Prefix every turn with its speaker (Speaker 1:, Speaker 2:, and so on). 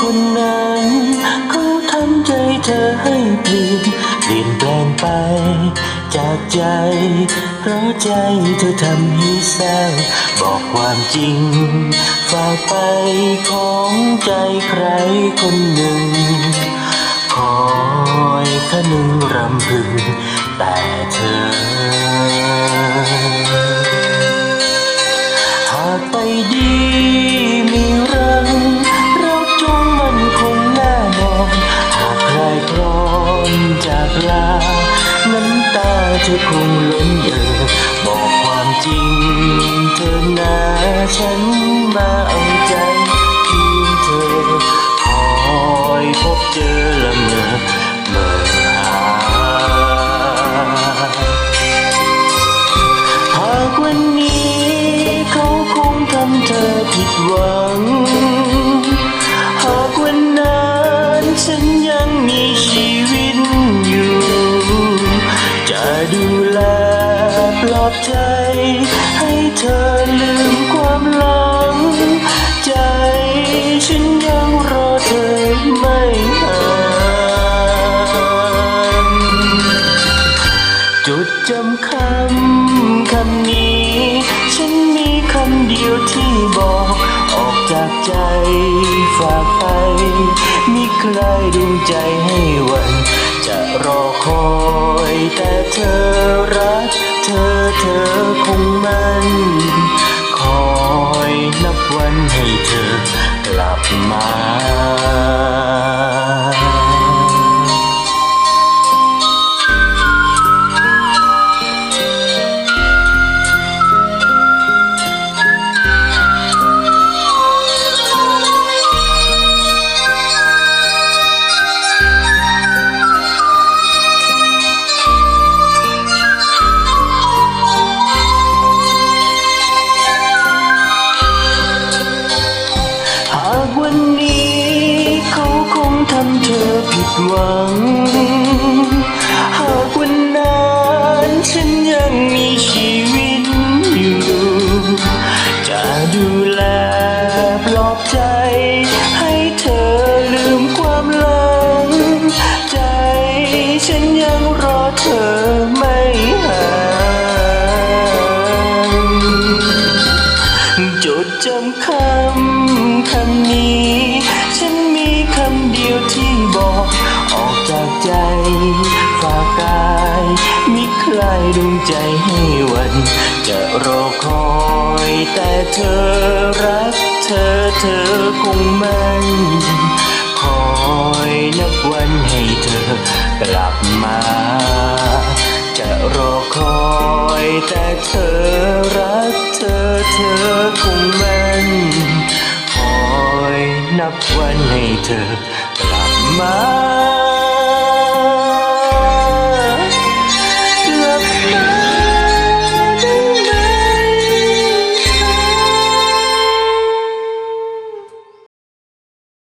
Speaker 1: คนนั้นเขาทำใจเธอให้เปลี่ยนเปลี่ยนแปลงไป จากใจ เพราะใจเธอทำให้เศร้าบอกความจริง ฝากไปของใจใครคนหนึ่ง คอยคนึงรำพึง แต่เธอ ตาเธอคงล้นเอ่อบอกความจริงเธอนาฉันมาเอาใจเพียงเธอคอยพบเจอละเมอเมื่อหาหากวันนี้เขาคงทำเธอผิดหวัง อบใจ ให้เธอลืมความหลัง ใจฉันยังรอเธอไม่ห่างจดจำคำคำนี้ ฉันมีคำเดียวที่บอก ออกจากใจฝากไปมีใครดวงใจให้วัน จะรอคอยแต่เธอรัก คงมันคอยนับวันให้เธอกลับมา ดหวัง หากวันนั้นฉันยังมีชีวิตอยู่ จะดูแลปลอบใจ ดวงใจให้วัน จะรอคอยแต่เธอรักเธอเธอคงมันคอยนับวันให้เธอกลับมา จะรอคอยแต่เธอรักเธอเธอคงมันคอยนับวันให้เธอกลับมา